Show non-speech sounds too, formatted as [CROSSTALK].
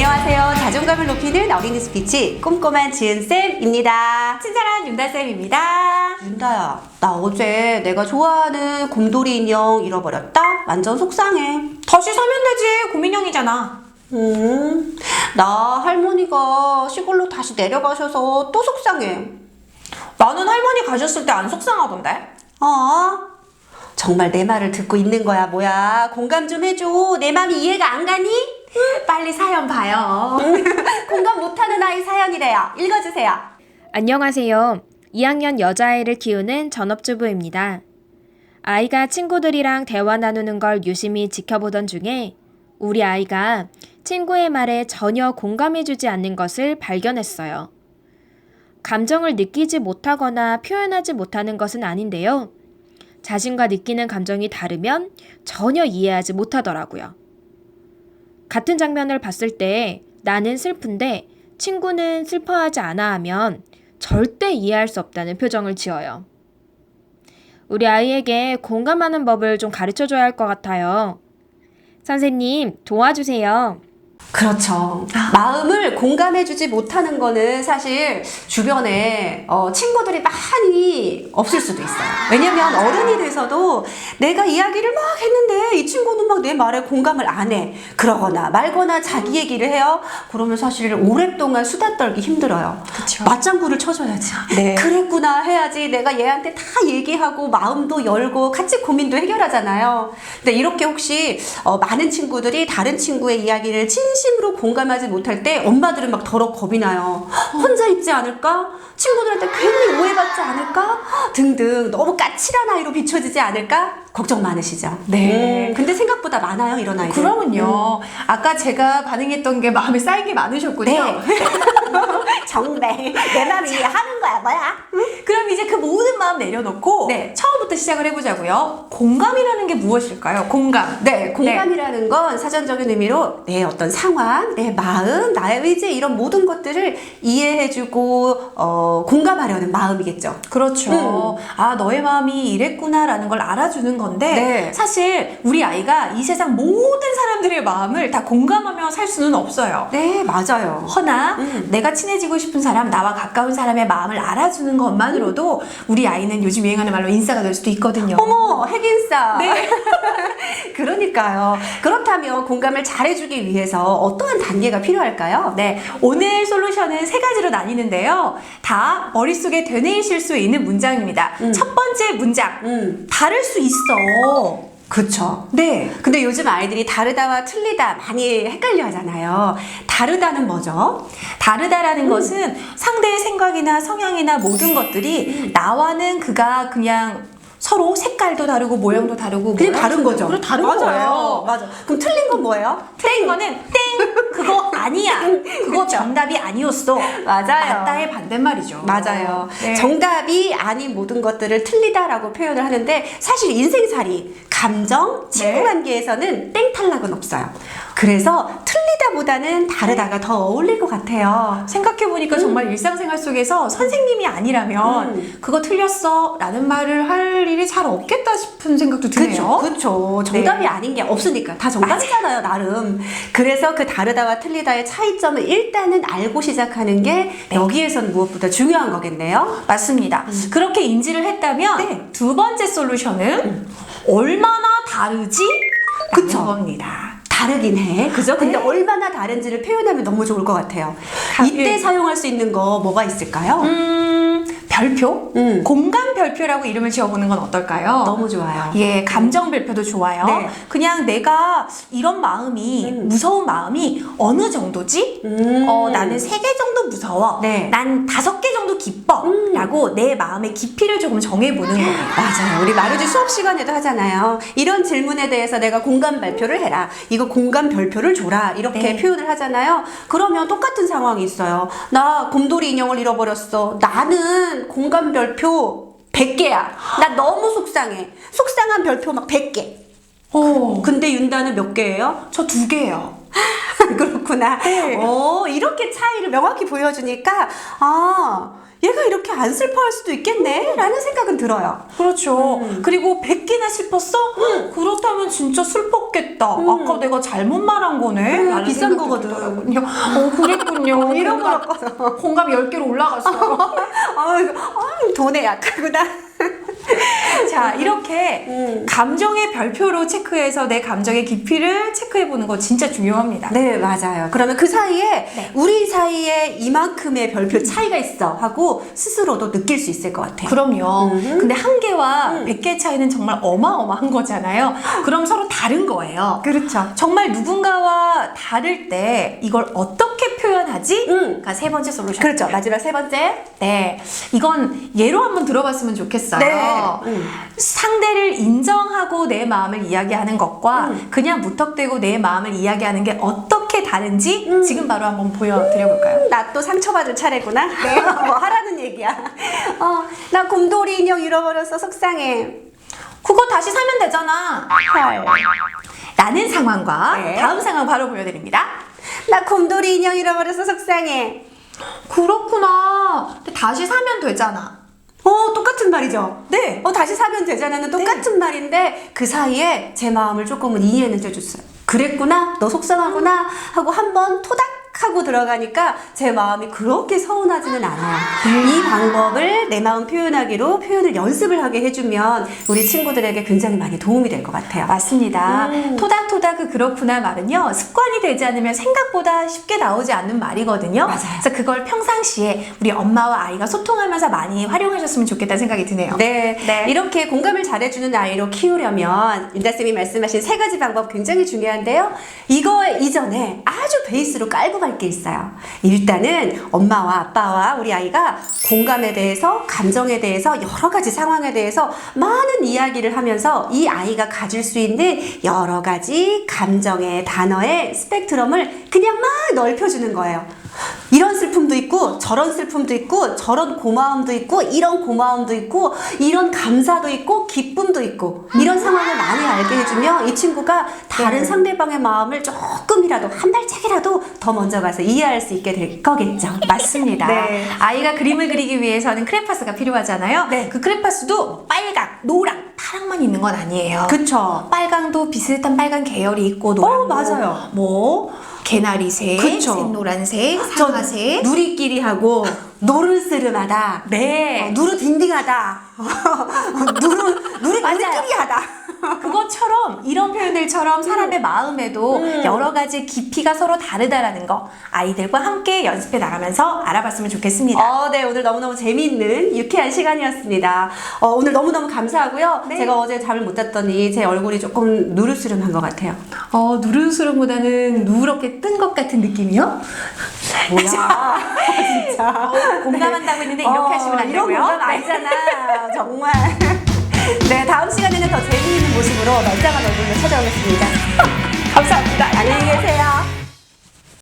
안녕하세요. 자존감을 높이는 어린이 스피치 꼼꼼한 지은쌤입니다. 친절한 윤다쌤입니다. 윤다야, 나 어제 내가 좋아하는 곰돌이 인형 잃어버렸다? 완전 속상해. 다시 사면 되지. 고민형이잖아. 음, 나 할머니가 시골로 다시 내려가셔서 또 속상해. 나는 할머니 가셨을 때 안 속상하던데. 어? 정말 내 말을 듣고 있는 거야, 뭐야. 공감 좀 해줘. 내 마음이 이해가 안 가니? 빨리 사연 봐요. [LAUGHS] 공감 못하는 아이 사연이래요. 읽어주세요. 안녕하세요. 2학년 여자아이를 키우는 전업주부입니다. 아이가 친구들이랑 대화 나누는 걸 유심히 지켜보던 중에 우리 아이가 친구의 말에 전혀 공감해주지 않는 것을 발견했어요. 감정을 느끼지 못하거나 표현하지 못하는 것은 아닌데요. 자신과 느끼는 감정이 다르면 전혀 이해하지 못하더라고요. 같은 장면을 봤을 때 나는 슬픈데 친구는 슬퍼하지 않아 하면 절대 이해할 수 없다는 표정을 지어요. 우리 아이에게 공감하는 법을 좀 가르쳐 줘야 할 것 같아요. 선생님, 도와주세요. 그렇죠. 마음을 공감해주지 못하는 거는 사실 주변에 어, 친구들이 많이 없을 수도 있어요. 왜냐면 어른이 돼서도 내가 이야기를 막 했는데 이 친구는 막 내 말에 공감을 안 해. 그러거나 말거나 자기 얘기를 해요. 그러면 사실 오랫동안 수다 떨기 힘들어요. 그쵸. 맞장구를 쳐줘야지. 네. 그랬구나 해야지 내가 얘한테 다 얘기하고 마음도 열고 같이 고민도 해결하잖아요. 근데 이렇게 혹시 어, 많은 친구들이 다른 친구의 이야기를 진심 으로 공감하지 못할 때 엄마들은 막 더러 겁이 나요. 혼자 있지 않을까? 친구들한테 괜히 오해받지 않을까? 등등 너무 까칠한 아이로 비춰지지 않을까? 걱정 많으시죠? 네. 음, 근데 생각보다 많아요 이런 아이들. 그러면요. 아까 제가 반응했던 게 마음에 쌓인 게 많으셨군요. 네. [LAUGHS] 정말 내 마음이 하는 거야 뭐야? 그럼 이제 그 모든 마음 내려놓고 네. 처음부터 시작을 해보자고요. 공감이라는 게 무엇일까요? 공감. 네, 공감이라는 건 사전적인 의미로 내 어떤 상황, 내 마음, 나의 의지 이런 모든 것들을 이해해주고 어, 공감하려는 마음이겠죠. 그렇죠. 아, 너의 마음이 이랬구나라는 걸 알아주는 건데, 네. 사실 우리 아이가 이 세상 모든 사람들의 마음을 다 공감하며 살 수는 없어요. 네, 맞아요. 허나 음. 내가 친해지고 싶은 사람, 나와 가까운 사람의 마음을 알아주는 것만으로도 우리 아이는 요즘 유행하는 말로 인싸가 될 수도 있거든요. 어머, 핵인싸. 네. [LAUGHS] 그러니까요. 그렇다면 공감을 잘해주기 위해서 어떠한 단계가 필요할까요? 네, 오늘 솔루션은 세 가지로 나뉘는데요. 다 머릿속에 되뇌이실 수 있는 문장입니다. 음. 첫 번째 문장. 음, 다를 수 있어. 그쵸. 네. 근데 요즘 아이들이 다르다와 틀리다 많이 헷갈려 하잖아요. 다르다는 뭐죠? 다르다라는 음. 것은 상대의 생각이나 성향이나 모든 것들이 음. 나와는 그가 그냥 서로 색깔도 다르고 모양도 다르고 그냥 다른 거죠. 그냥 다른 맞아요. 거예요. 맞아. 그럼 틀린 건 뭐예요? 틀린 거는 땡 그거 [LAUGHS] 아니야. 그거 정답이 아니었어. 맞아요. 맞다의 반대말이죠. 맞아요. 네. 정답이 아닌 모든 것들을 틀리다라고 표현을 하는데 사실 인생살이, 감정, 친구 네. 관계에서는 땡 탈락은 없어요. 그래서 틀리다 보다는 다르다가 더 어울릴 것 같아요. 생각해보니까 정말 일상생활 속에서 선생님이 아니라면 음. 그거 틀렸어 라는 말을 할 일이 잘 없겠다 싶은 생각도 드네요. 그렇죠. 정답이 네. 아닌 게 없으니까 다 정답이잖아요, 나름. 그래서 그 다르다와 틀리다의 차이점을 일단은 알고 시작하는 게 여기에선 무엇보다 중요한 거겠네요. 맞습니다. 그렇게 인지를 했다면 음. 네. 두 번째 솔루션은 얼마나 다르지? 그쵸. 겁니다. 다르긴 해. 그죠? 근데 네. 얼마나 다른지를 표현하면 너무 좋을 것 같아요. 이때 예. 사용할 수 있는 거 뭐가 있을까요? 음, 별표? 음. 공감 별표라고 이름을 지어보는 건 어떨까요? 너무 좋아요. 예, 감정 별표도 좋아요. 네. 그냥 내가 이런 마음이 음. 무서운 마음이 어느 정도지? 음. 어, 나는 세 개 정도 무서워. 네. 난 다섯 개 정도 기뻐. 음. 라고 내 마음의 깊이를 조금 정해보는 겁니다. 맞아요. 우리 마루지 수업 시간에도 하잖아요. 이런 질문에 대해서 내가 공감 발표를 해라. 이거 공감 별표를 줘라. 이렇게 네. 표현을 하잖아요. 그러면 똑같은 상황이 있어요. 나 곰돌이 인형을 잃어버렸어. 나는 공감 별표 100개야. 나 너무 속상해. 속상한 별표 막 100개. 어, 근데 윤다는 몇 개예요? 저 두 개예요. [LAUGHS] 그렇구나. 그렇구나. 오, 이렇게 차이를 명확히 보여주니까, 아, 얘가 이렇게 안 슬퍼할 수도 있겠네? 라는 생각은 들어요. 그렇죠. 음. 그리고 100개나 슬펐어? 그렇다면 진짜 슬펐겠다. 아까 내가 잘못 말한 거네. 음, 비싼 거거든. 들더라고요. 어, 그랬군요. [LAUGHS] 이런 거 공감, 공감이 10개로 올라갔어요. [LAUGHS] 아, 아, 돈에 약하구나. 자, 이렇게 음. 감정의 별표로 체크해서 내 감정의 깊이를 체크해 보는 거 진짜 중요합니다. 네, 맞아요. 그러면 그 사이에 네. 우리 사이에 이만큼의 별표 차이가 있어 하고 스스로도 느낄 수 있을 것 같아요. 그럼요. 음. 근데 한 개와 백 개의 차이는 정말 어마어마한 거잖아요. 그럼 서로 다른 거예요. 그렇죠. 정말 누군가와 다를 때 이걸 어떻게 표현하지? 음. 가 세 번째 솔루션. 그렇죠. 마지막 세 번째. 네. 이건 예로 한번 들어봤으면 좋겠어요. 네. 음. 상대를 인정하고 내 마음을 이야기하는 것과 음. 그냥 무턱대고 내 마음을 이야기하는 게 어떻게 다른지 음. 지금 바로 한번 보여드려 볼까요? 나또 상처받을 차례구나. 네. 뭐 [LAUGHS] 하라는 얘기야. [LAUGHS] 어, 나 곰돌이 인형 잃어버렸어. 속상해. 그거 다시 사면 되잖아. 헐. 라는 상황과 네. 다음 상황 바로 보여드립니다. 나 곰돌이 인형 잃어버려서 속상해. 그렇구나. 근데 다시 사면 되잖아. 어, 똑같은 말이죠. 네. 어, 다시 사면 되잖아는 똑같은 말인데 그 사이에 제 마음을 조금은 이해는 해줬어요. 그랬구나, 너 속상하구나 하고 한번 토닥 하고 들어가니까 제 마음이 그렇게 서운하지는 않아요. 이 방법을 내 마음 표현하기로 표현을 연습을 하게 해주면 우리 친구들에게 굉장히 많이 도움이 될 것 같아요. 맞습니다. 음. 토닥토닥 그 그렇구나 말은요 습관이 되지 않으면 생각보다 쉽게 나오지 않는 말이거든요. 맞아요. 그래서 그걸 평상시에 우리 엄마와 아이가 소통하면서 많이 활용하셨으면 좋겠다는 생각이 드네요. 네, 네. 이렇게 공감을 잘해주는 아이로 키우려면 윤다 쌤이 말씀하신 세 가지 방법 굉장히 중요한데요. 이거 이전에 아주 베이스로 깔고 갈게 있어요. 일단은 엄마와 아빠와 우리 아이가 공감에 대해서, 감정에 대해서, 여러 가지 상황에 대해서 많은 이야기를 하면서 이 아이가 가질 수 있는 여러 가지 감정의 단어의 스펙트럼을 그냥 막 넓혀주는 거예요. 슬픔도 있고 저런 슬픔도 있고 저런 고마움도 있고 이런 고마움도 있고 이런 감사도 있고 기쁨도 있고 이런 상황을 많이 알게 해주면 이 친구가 다른 네. 상대방의 마음을 조금이라도 한 발짝이라도 더 먼저 가서 이해할 수 있게 될 거겠죠. 맞습니다. 네. 아이가 그림을 그리기 위해서는 크레파스가 필요하잖아요. 네. 그 크레파스도 빨강, 노랑, 파랑만 있는 건 아니에요. 그쵸. 빨강도 비슷한 빨간 계열이 있고 노랑 어, 맞아요. 뭐 개나리색, 그쵸. 샛노란색, 저 사과색. 누리끼리 하고 노르스름하다. 네. 어, [LAUGHS] 누르 딩딩하다. 누르. 누리끼리하다. 그것처럼 이런 표현들처럼 사람의 마음에도 음. 여러 가지 깊이가 서로 다르다라는 거 아이들과 함께 연습해 나가면서 알아봤으면 좋겠습니다. 어, 네, 오늘 너무너무 재미있는 유쾌한 시간이었습니다. 어, 오늘 너무너무 감사하고요. 네. 제가 어제 잠을 못 잤더니 제 얼굴이 조금 누르스름한 것 같아요. 어, 누른수름보다는 누렇게 뜬 것 같은 느낌이요? 뭐야, [LAUGHS] [LAUGHS] 진짜. 공감한다고 했는데 이렇게 하시면 안 이런 되고요. 공감 아니잖아. 정말. [LAUGHS] [LAUGHS] 네, 다음 시간에는 더 재미있는 모습으로 멀쩡한 얼굴로 찾아오겠습니다. [LAUGHS] 감사합니다. 안녕히 계세요.